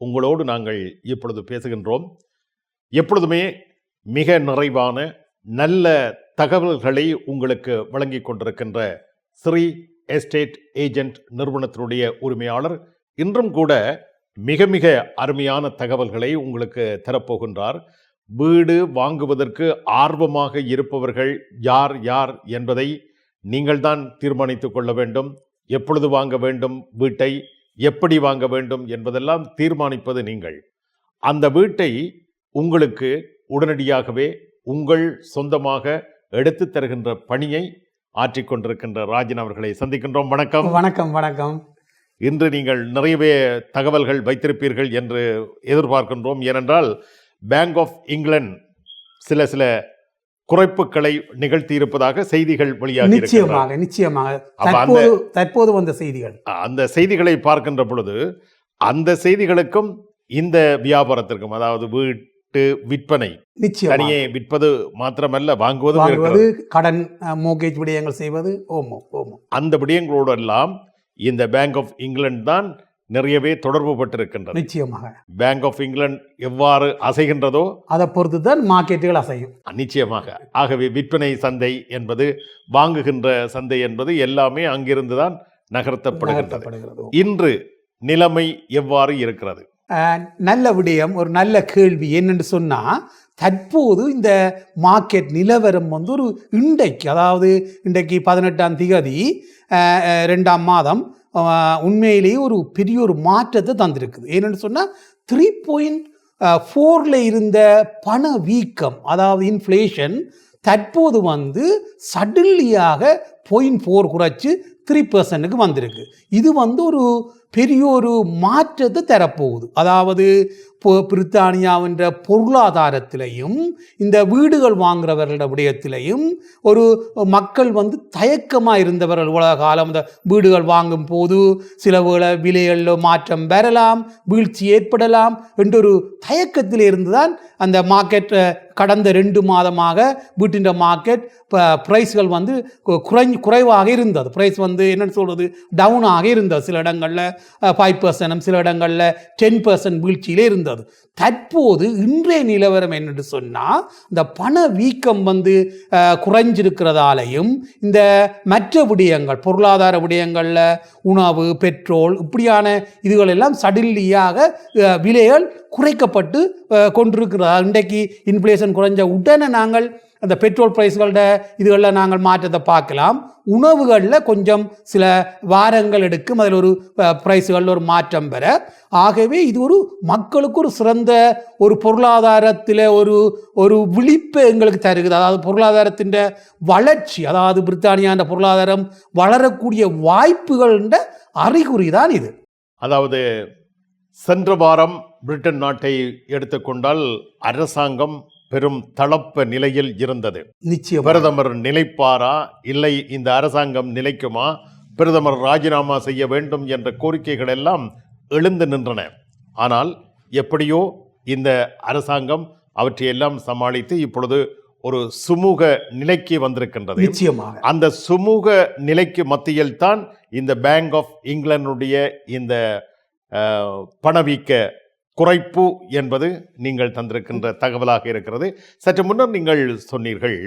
உங்களோடு நாங்கள் இப்பொழுது பேசுகின்றோம். எப்பொழுதுமே மிக நிறைவான நல்ல தகவல்களை உங்களுக்கு வழங்கிக் கொண்டிருக்கின்ற ஸ்ரீ எஸ்டேட் ஏஜென்ட் நிறுவனத்தினுடைய உரிமையாளர் இன்றும் கூட மிக மிக அருமையான தகவல்களை உங்களுக்கு தரப்போகின்றார். வீடு வாங்குவதற்கு ஆர்வமாக இருப்பவர்கள் யார் யார் என்பதை நீங்கள்தான் தீர்மானித்துக் கொள்ள வேண்டும். எப்பொழுது வாங்க வேண்டும் வீட்டை? எப்படி வாங்க வேண்டும் என்பதெல்லாம் தீர்மானிப்பது நீங்கள். அந்த வீட்டை உங்களுக்கு உடனடியாகவே உங்கள் சொந்தமாக எடுத்து தருகின்ற பணியை ஆற்றிக் கொண்டிருக்கின்ற ராஜன் அவர்களை சந்திக்கின்றோம். வணக்கம். வணக்கம் வணக்கம். இன்று நீங்கள் நிறையவே தகவல்கள் வைத்திருப்பீர்கள் என்று எதிர்பார்க்கின்றோம். ஏனென்றால் பேங்க் ஆஃப் இங்கிலாந்து சில சில குறைப்புகளை நிகழ்த்தி இருப்பதாக செய்திகள் வெளியாகி. நிச்சயமாக நிச்சயமாக. தற்போது தற்போது வந்த செய்திகள். அந்த செய்திகளை பார்க்கின்ற பொழுது அந்த செய்திகளுக்கும் இந்த வியாபாரத்திற்கும் அதாவது வீட்டு விற்பனை நிச்சயம் தனியே விற்பது மாத்திரமல்ல வாங்குவதும் வாங்குவது கடன் மோகேஜ் விடயங்கள் செய்வது ஓமோ ஓமோ. அந்த விடயங்களோடு எல்லாம் இந்த பேங்க் ஆஃப் இங்கிலாந்து தான் நிறையவே தொடர்பு பட்டிருக்கின்றது நிச்சயமாக. பேங்க் ஆஃப் இங்கிலாந்து எவ்வாறு அசைகின்றதோ அதை பொறுத்து தான் மார்க்கெட்டுகள் அசையும் நிச்சயமாக. ஆகவே விற்பனை சந்தை என்பது வாங்குகின்ற சந்தை என்பது எல்லாமே அங்கிருந்து தான் நகர்த்தப்படுகின்றது. நகர்த்தப்படுகிறது. இன்று நிலைமை எவ்வாறு இருக்கிறது? நல்ல விடயம் ஒரு நல்ல கேள்வி என்னன்னு சொன்னா தற்போது இந்த மார்க்கெட் நிலவரம் வந்து ஒரு இன்றைக்கு அதாவது இன்றைக்கு பதினெட்டாம் திகதி ரெண்டாம் மாதம் உண்மையிலேயே ஒரு பெரிய ஒரு மாற்றத்தை தந்திருக்குது. என்னன்னு சொன்னால் த்ரீ பாயிண்ட் ஃபோரில் இருந்த பண வீக்கம் அதாவது இன்ஃப்ளேஷன் தற்போது வந்து சடன்லியாக பாயிண்ட் ஃபோர் குறைச்சி த்ரீ பர்சன்ட்டுக்கு வந்திருக்கு. இது வந்து ஒரு பெரிய ஒரு மாற்றத்தை தரப்போகுது. அதாவது பிரித்தானியாவின்ற பொருளாதாரத்திலையும் இந்த வீடுகள் வாங்குறவர்களோட விடயத்திலையும் ஒரு மக்கள் வந்து தயக்கமாக இருந்தவர்கள் உலக காலம் இந்த வீடுகள் வாங்கும் போது சில வேளை விலைகளில் மாற்றம் வரலாம் வீழ்ச்சி ஏற்படலாம் என்றொரு தயக்கத்தில் இருந்து தான் அந்த மார்க்கெட் கடந்த ரெண்டு மாதமாக வீட்டின் மார்க்கெட் ப்ரைஸ்கள் வந்து குறை குறைவாக இருந்தது. ப்ரைஸ் வந்து என்னென்னு சொல்கிறது டவுனாக இருந்தது சில இடங்களில். ஃபைவ் பர்சன்டும் சில இடங்களில் டென் பர்சன்ட் வீழ்ச்சியிலே இருந்தது. தற்போது இன்றைய நிலவரம் என்னென்னு சொன்னால் இந்த பண வீக்கம் வந்து குறைஞ்சிருக்கிறதாலையும் இந்த மற்ற விடயங்கள் பொருளாதார விடயங்களில் உணவு பெட்ரோல் இப்படியான இதுகளெல்லாம் சடில்லியாக விலைகள் குறைக்கப்பட்டு கொண்டிருக்கிறதா? இன்றைக்கு இன்ஃப்ளேஷன் குறைஞ்ச உடனே நாங்கள் அந்த பெட்ரோல் ப்ரைஸ்களோட இதுகளில் நாங்கள் மாற்றத்தை பார்க்கலாம். உணவுகளில் கொஞ்சம் சில வாரங்கள் எடுக்கும். அதில் ஒரு ப்ரைஸுகளில் ஒரு மாற்றம் பெற. ஆகவே இது ஒரு மக்களுக்கு ஒரு சிறந்த ஒரு பொருளாதாரத்தில் ஒரு ஒரு விழிப்பை எங்களுக்கு தருகுது அதாவது பொருளாதாரத்தின் வளர்ச்சி அதாவது பிரித்தானியாண்ட பொருளாதாரம் வளரக்கூடிய வாய்ப்புகள்ன்ற அறிகுறி தான் இது. அதாவது சென்ற வாரம் பிரிட்டன் நாட்டை எடுத்துக்கொண்டால் அரசாங்கம் பெரும் தளப்ப நிலையில் இருந்தது. நிச்சயம். பிரதமர் நிலைப்பாரா? இல்லை இந்த அரசாங்கம் நிலைக்குமா? பிரதமர் ராஜினாமா செய்ய வேண்டும் என்ற கோரிக்கைகள் எல்லாம் எழுந்து நின்றன. ஆனால் எப்படியோ இந்த அரசாங்கம் அவற்றையெல்லாம் சமாளித்து இப்பொழுது ஒரு சுமூக நிலைக்கு வந்திருக்கின்றது. நிச்சயமாக. அந்த சுமூக நிலைக்கு மத்தியில் தான் இந்த பேங்க் ஆஃப் இங்கிலாந்துடைய இந்த பணவீக்க குறைப்பு என்பது நீங்கள் தந்திருக்கின்ற தகவலாக இருக்கிறது. சற்று முன்னர் நீங்கள் சொன்னீர்கள்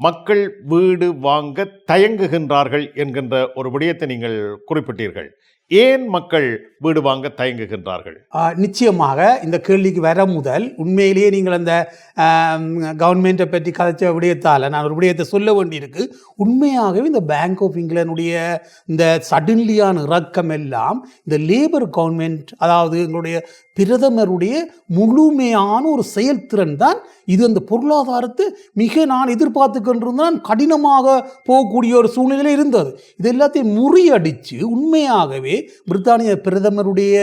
மக்கள் வீடு வாங்க தயங்குகின்றார்கள் என்கின்ற ஒரு விடயத்தை நீங்கள் குறிப்பிட்டீர்கள். ஏன் மக்கள் வீடு வாங்க தயங்குகின்றார்கள்? நிச்சயமாக இந்த கேள்விக்கு வர முதல் உண்மையிலேயே நீங்கள் அந்த கவர்மெண்ட்டை பற்றி கதைச்ச விடயத்தால் நான் ஒரு விடயத்தை சொல்ல வேண்டியிருக்கு. உண்மையாகவே இந்த பேங்க் ஆஃப் இங்கிலாந்துடைய இந்த சடன்லியான இறக்கம் எல்லாம் இந்த லேபர் கவர்மெண்ட் அதாவது எங்களுடைய பிரதமருடைய முழுமையான ஒரு செயல்திறன் தான் இது. அந்த பொருளாதாரத்தை மிக நான் எதிர்பார்த்து கொண்டிருந்தான் கடினமாக போகக்கூடிய ஒரு சூழ்நிலை இருந்தது. இது எல்லாத்தையும் முறியடித்து உண்மையாகவே பிரித்தானிய பிரதமருடைய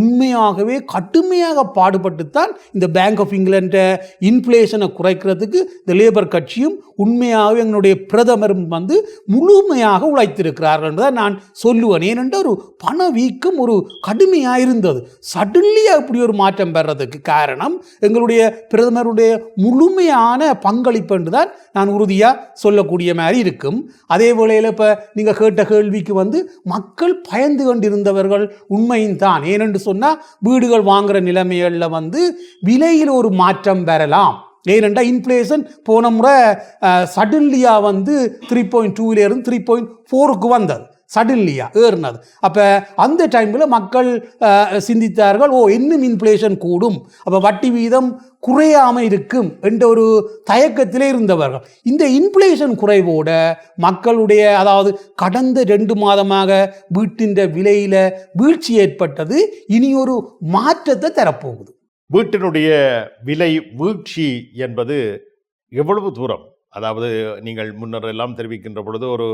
உண்மையாகவே கடுமையாக பாடுபட்டுத்தான் இந்த பேங்க் ஆஃப் இங்கிலாண்டை இன்ஃப்ளேஷனை குறைக்கிறதுக்கு இந்த லேபர் கட்சியும் உண்மையாகவே எங்களுடைய பிரதமரும் வந்து முழுமையாக உழைத்திருக்கிறார்கள் என்றதை நான் சொல்லுவேன். ஏனென்றால் ஒரு பணவீக்கம் ஒரு கடுமையாக இருந்தது சடன்லியாக இப்படி ஒரு மாற்றம் பெறதுக்கு காரணம் எங்களுடைய பிரதமருடைய முழுமையான பங்களிப்பு என்று தான் நான் உறுதியாக சொல்லக்கூடிய மாதிரி இருக்கும். அதே வேளையில் இப்போ நீங்கள் கேட்ட கேள்விக்கு வந்து மக்கள் பயந்து கொண்டிருந்தவர்கள் உண்மையும் தான். ஏனென்று சொன்னால் வீடுகள் வாங்குகிற நிலைமைகளில் வந்து விலையில் ஒரு மாற்றம் பெறலாம். ஏனென்றால் இன்ஃப்ளேஷன் போன முறை சடன்லியாக வந்து த்ரீ பாயிண்ட் டூவிலேருந்து த்ரீ பாயிண்ட் ஃபோருக்கு வந்தது. சடன்லியா ஏறினது. அப்போ அந்த டைமில் மக்கள் சிந்தித்தார்கள் ஓ இன்னும் இன்ஃப்ளேஷன் கூடும். அப்போ வட்டி வீதம் குறையாமல் இருக்கும் என்ற ஒரு தயக்கத்திலே இருந்தவர்கள். இந்த இன்ஃப்ளேஷன் குறைவோட மக்களுடைய அதாவது கடந்த ரெண்டு மாதமாக வீட்டின் விலையில் வீழ்ச்சி ஏற்பட்டது இனி ஒரு மாற்றத்தை தரப்போகுது. வீட்டினுடைய விலை வீழ்ச்சி என்பது எவ்வளவு தூரம்? அதாவது நீங்கள் முன்னர் எல்லாம் தெரிவிக்கின்ற பொழுது ஒரு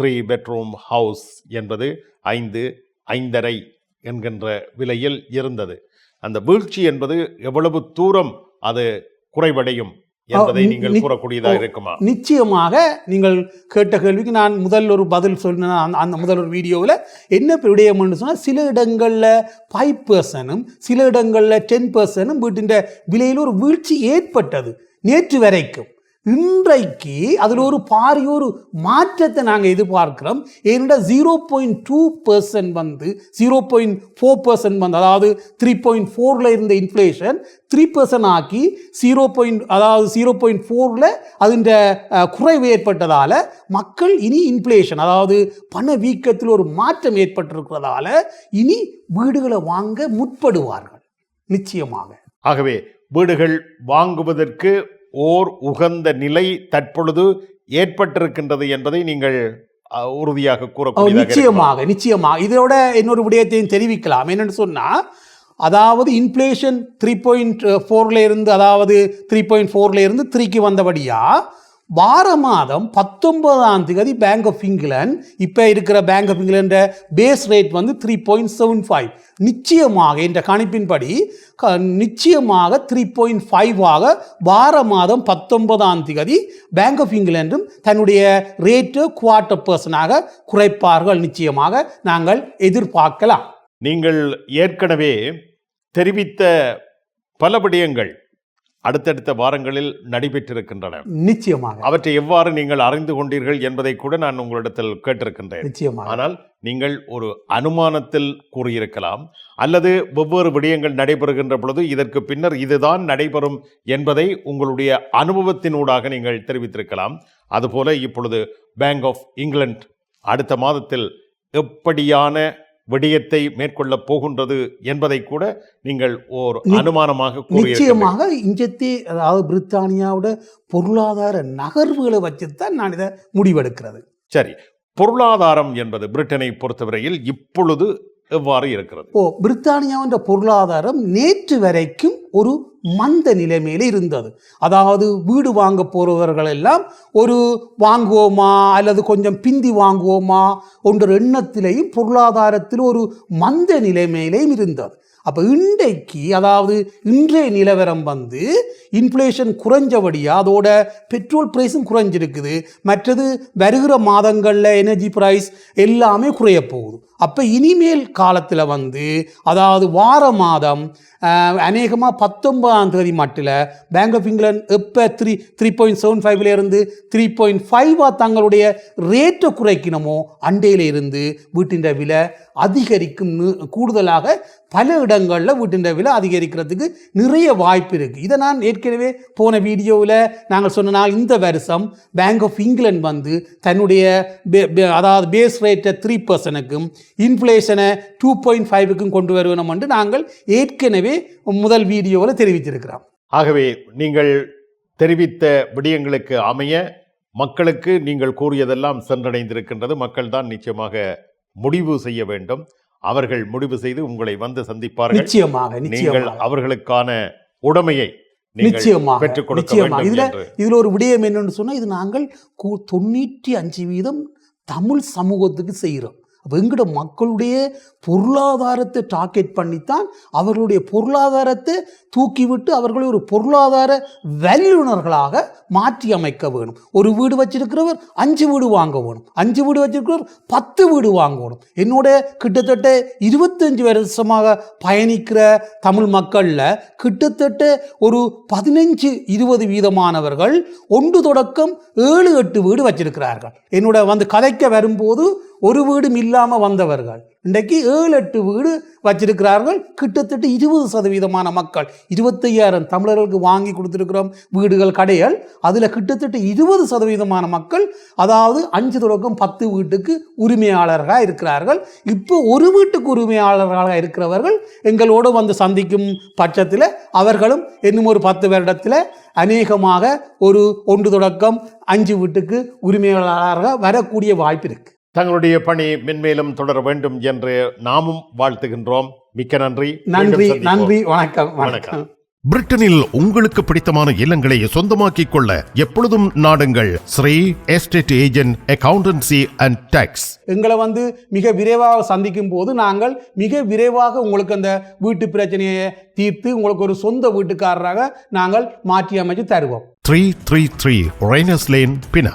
த்ரீ பெட்ரூம் ஹவுஸ் என்பது ஐந்து ஐந்தரை என்கின்ற விலையில் இருந்தது. அந்த வீழ்ச்சி என்பது எவ்வளவு தூரம் அது குறைவடையும் என்பதை நீங்கள் கூறக்கூடியதாக. இருக்குமா? நிச்சயமாக நீங்கள் கேட்ட கேள்விக்கு நான் முதல் ஒரு பதில் சொன்ன அந்த- அந்த முதல் ஒரு வீடியோவில். என்ன விடயம்னு சொன்னால் சில இடங்களில் ஃபைவ் பர்சனும் சில இடங்களில் டென் பர்சனும் வீட்டின் விலையில் ஒரு வீழ்ச்சி ஏற்பட்டது நேற்று வரைக்கும். இன்றைக்கு அதில் ஒரு பாரிய ஒரு மாற்றத்தை நாங்கள் எதிர்பார்க்கிறோம். ஏனென்றால் ஜீரோ பாயிண்ட் டூ பர்சன்ட் வந்து ஜீரோ பாயிண்ட் ஃபோர் பர்சன்ட் வந்து அதாவது த்ரீ பாயிண்ட் ஃபோரில் இருந்த இன்ஃப்ளேஷன் த்ரீ பர்சன்ட் ஆக்கி ஜீரோ பாயிண்ட் அதாவது ஜீரோ பாயிண்ட் ஃபோரில் அதுன்ற குறைவு ஏற்பட்டதால் மக்கள் இனி இன்ஃப்ளேஷன் அதாவது பண வீக்கத்தில் ஒரு மாற்றம் ஏற்பட்டிருக்கிறதால இனி வீடுகளை வாங்க முற்படுவார்கள். நிச்சயமாக. ஆகவே வீடுகள் வாங்குவதற்கு ஓர் உகந்த நிலை தற்பொழுது ஏற்பட்டிருக்கின்றது என்பதை நீங்கள் உறுதியாக இருக்குமா? நிச்சயமாக நிச்சயமாக இதோட இன்னொரு விடயத்தையும் தெரிவிக்கலாம் என்னன்னு சொன்னால் அதாவது இன்ஃப்ளேஷன் த்ரீ பாயிண்ட் ஃபோரில் இருந்து அதாவது த்ரீ பாயிண்ட் ஃபோரில் இருந்து த்ரீக்கு வந்தபடியா வார மாதம் பத்தொன்பதாம் தேதி பேங்க் ஆஃப் இங்கிலாந்து இப்போ இருக்கிற bank of England base rate வந்து த்ரீ பாயிண்ட் செவன் ஃபைவ் நிச்சயமாக என்ற கணிப்பின்படி நிச்சயமாக த்ரீ பாயிண்ட் ஃபைவ் ஆக வார மாதம் பத்தொன்பதாம் தேதி பேங்க் ஆஃப் இங்கிலாண்டும் தன்னுடைய ரேட்டு குவார்ட்டர் பர்சனாக குறைப்பார்கள். நிச்சயமாக நாங்கள் எதிர்பார்க்கலாம். நீங்கள் ஏற்கனவே தெரிவித்த பல விடயங்கள். அடுத்தடுத்த வாரங்களில் நடைபெற்றிருக்கின்றன. நிச்சயமாக. அவற்றை எவ்வாறு நீங்கள் அறிந்து கொண்டீர்கள் என்பதை கூட நான் உங்களிடத்தில் கேட்டிருக்கின்றேன். நிச்சயமாக. ஆனால் நீங்கள் ஒரு அனுமானத்தில் கூறியிருக்கலாம். அல்லது வெவ்வேறு விடயங்கள் நடைபெறுகின்ற பொழுது இதற்கு பின்னர் இதுதான் நடைபெறும் என்பதை உங்களுடைய அனுபவத்தினூடாக நீங்கள் தெரிவித்திருக்கலாம். அதுபோல இப்பொழுது பேங்க் ஆஃப் இங்கிலாந்து அடுத்த மாதத்தில் எப்படியான விடயத்தை மேற்கொள்ளப் போகின்றது என்பதை கூட நீங்கள் ஓர் அனுமானமாக நிச்சயமாக இஞ்சத்தி அதாவது பிரித்தானியாவோட பொருளாதார நகர்வுகளை வச்சுத்தான் நான் இதை முடிவெடுக்கிறது. சரி பொருளாதாரம் என்பது பிரிட்டனை பொறுத்தவரையில் இப்பொழுது எவ்வாறு இருக்கிறது? ஓ பிரித்தானியாவின் பொருளாதாரம் நேற்று வரைக்கும் ஒரு மந்த நிலைமையில் இருந்தது. அதாவது வீடு வாங்க போகிறவர்கள் எல்லாம் ஒரு வாங்குவோமா? அல்லது கொஞ்சம் பிந்தி வாங்குவோமா? ஒன்ற எண்ணத்திலேயும் பொருளாதாரத்தில் ஒரு மந்த நிலைமையிலேயும் இருந்தது. அப்போ இன்றைக்கு அதாவது இன்றைய நிலவரம் வந்து இன்ஃப்ளேஷன் குறைஞ்சபடியாக அதோட பெட்ரோல் ப்ரைஸும் குறைஞ்சிருக்குது. மற்றது வருகிற மாதங்களில் எனர்ஜி ப்ரைஸ் எல்லாமே குறைய போகுது. அப்போ இனிமேல் காலத்தில் வந்து அதாவது வார மாதம் அநேகமாக பத்தொன்பதாம் தேதி மட்டில் பேங்க் ஆஃப் இங்கிலாந்து எப்போ த்ரீ த்ரீ பாயிண்ட் செவன் ஃபைவ்லேருந்து த்ரீ பாயிண்ட் ஃபைவாக தங்களுடைய ரேட்டை குறைக்கணுமோ அண்டையில இருந்து வீட்டின் விலை அதிகரிக்கும் கூடுதலாக பல இடங்களில் வீட்டின் விலை அதிகரிக்கிறதுக்கு நிறைய வாய்ப்பு இருக்குது இதை நான் ஏற்கனவே போன வீடியோவில் நாங்கள் சொன்னால் இந்த வருஷம் பேங்க் ஆஃப் இங்கிலாந்து வந்து தன்னுடைய பே- அதாவது பேஸ் ரேட்டை த்ரீ பர்சனுக்கும் இன்ஃப்ளேஷனை டூ பாயிண்ட் ஃபைவுக்கும் கொண்டு வருவோம் என்று நாங்கள் ஏற்கனவே முதல் வீடியோவில் தெரிவித்திருக்கிறோம். ஆகவே நீங்கள் தெரிவித்த விடயங்களுக்கு அமைய மக்களுக்கு நீங்கள் கூறியதெல்லாம் சென்றடைந்திருக்கின்றது. மக்கள் தான் நிச்சயமாக முடிவு செய்ய வேண்டும். அவர்கள் முடிவு செய்து உங்களை வந்து சந்திப்பார்கள். நிச்சயமாக நீங்கள் அவர்களுக்கான உடைமையை நிச்சயமாக நிச்சயமாக. இதுல இதுல ஒரு விடயம் என்னன்னு சொன்னா இது நாங்கள் தொண்ணூற்றி அஞ்சு வீதம் தமிழ் சமூகத்துக்கு செய்கிறோம். அப்போ எங்கட மக்களுடைய பொருளாதாரத்தை டார்கெட் பண்ணித்தான் அவர்களுடைய பொருளாதாரத்தை தூக்கிவிட்டு அவர்களை ஒரு பொருளாதார வல்லுநர்களாக மாற்றி அமைக்க வேணும். ஒரு வீடு வச்சிருக்கிறவர் அஞ்சு வீடு வாங்க வேணும். அஞ்சு வீடு வச்சிருக்கிறவர் பத்து வீடு வாங்கணும் என்னோட கிட்டத்தட்ட இருபத்தஞ்சு வருஷமாக பயணிக்கிற தமிழ் மக்களில் கிட்டத்தட்ட ஒரு பதினஞ்சு இருபது வீதமானவர்கள் ஒன்று தொடக்கம் ஏழு எட்டு வீடு வச்சிருக்கிறார்கள். என்னோட வந்து கதைக்க வரும்போது ஒரு வீடும் இல்லாமல் வந்தவர்கள். இன்றைக்கு ஏழு எட்டு வீடு வச்சிருக்கிறார்கள். கிட்டத்தட்ட இருபது சதவீதமான மக்கள். இருபத்தையாயிரம் தமிழர்களுக்கு வாங்கி கொடுத்துருக்கிறோம் வீடுகள் கடைகள். அதில் கிட்டத்தட்ட இருபது சதவீதமான மக்கள் அதாவது அஞ்சு தொடக்கம் பத்து வீட்டுக்கு உரிமையாளர்களாக இருக்கிறார்கள். இப்போ ஒரு வீட்டுக்கு உரிமையாளர்களாக இருக்கிறவர்கள் எங்களோடு வந்து சந்திக்கும் பட்சத்தில் அவர்களும் இன்னும் ஒரு பத்து வருடத்தில் அநேகமாக ஒரு ஒன்று தொடக்கம் அஞ்சு வீட்டுக்கு உரிமையாளராக வரக்கூடிய வாய்ப்பு இருக்குது தங்களுடைய பணி மென்மேலும் தொடர வேண்டும் என்று நாமும் வாழ்த்துகின்றோம். மிக்க நன்றி. நன்றி. நன்றி வணக்கம் வணக்கம். பிரிட்டனில் உங்களுக்கு பிடித்தமான இல்லங்களை சொந்தமாக்கிக் கொள்ள எப்பொழுதும் நாடுங்கள். Sri estate agent accountancy and tax. எங்களை வந்து மிக விரைவாக சந்திக்கும் போது நாங்கள் மிக விரைவாக உங்களுக்கு அந்த வீட்டு பிரச்சனையை தீர்த்து உங்களுக்கு ஒரு சொந்த வீட்டுக்காரராக நாங்கள் மாற்றி அமைச்சு தருவோம். Three three three Rayners Lane Pinner